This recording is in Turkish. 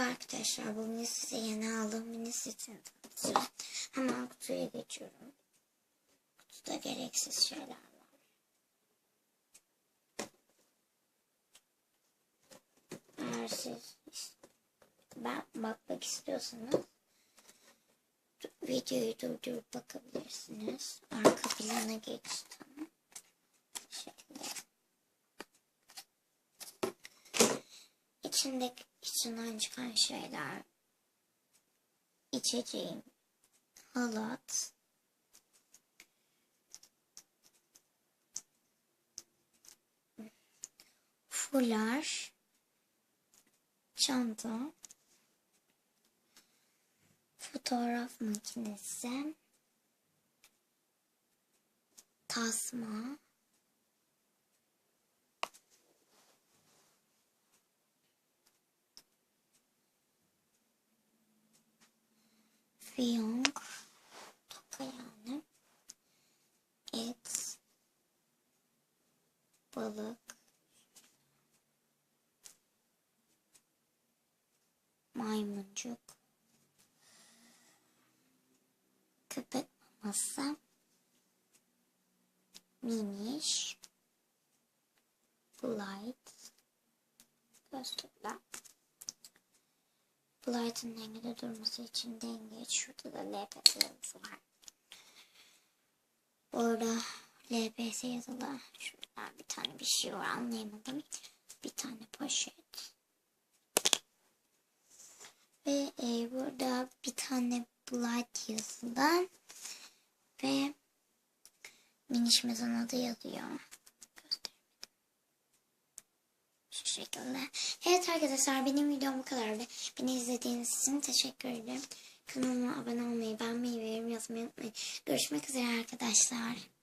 arkadaşlar. Bugün size yeni aldığım mini setini tanıtacağım. Hemen kutuya geçiyorum. Kutuda gereksiz şeyler var. Eğer siz ben bakmak istiyorsanız videoyu durdurup bakabilirsiniz. Arka plana geçtim. İçindeki içinden çıkan şeyler. İçeceğim. Halat. Fular. Çanta. Fotoğraf makinesi. Tasma fiyonk toka yani. Et balık maymuncuk köpek maması miniş blight gösterler Blight'ın dengede durması için dengeç. Şurada da LPS yazısı var. Orada LPS yazılı. Şurada bir tane bir şey var anlayamadım. Bir tane poşet. Ve e, burada bir tane Blight yazılı. Ve minişimizin adı yazıyor. Şu şekilde. Evet arkadaşlar benim videom bu kadardı. Beni izlediğiniz için teşekkür ederim. Kanalıma abone olmayı, beğenmeyi ve yorum yazmayı unutmayın. Görüşmek üzere arkadaşlar.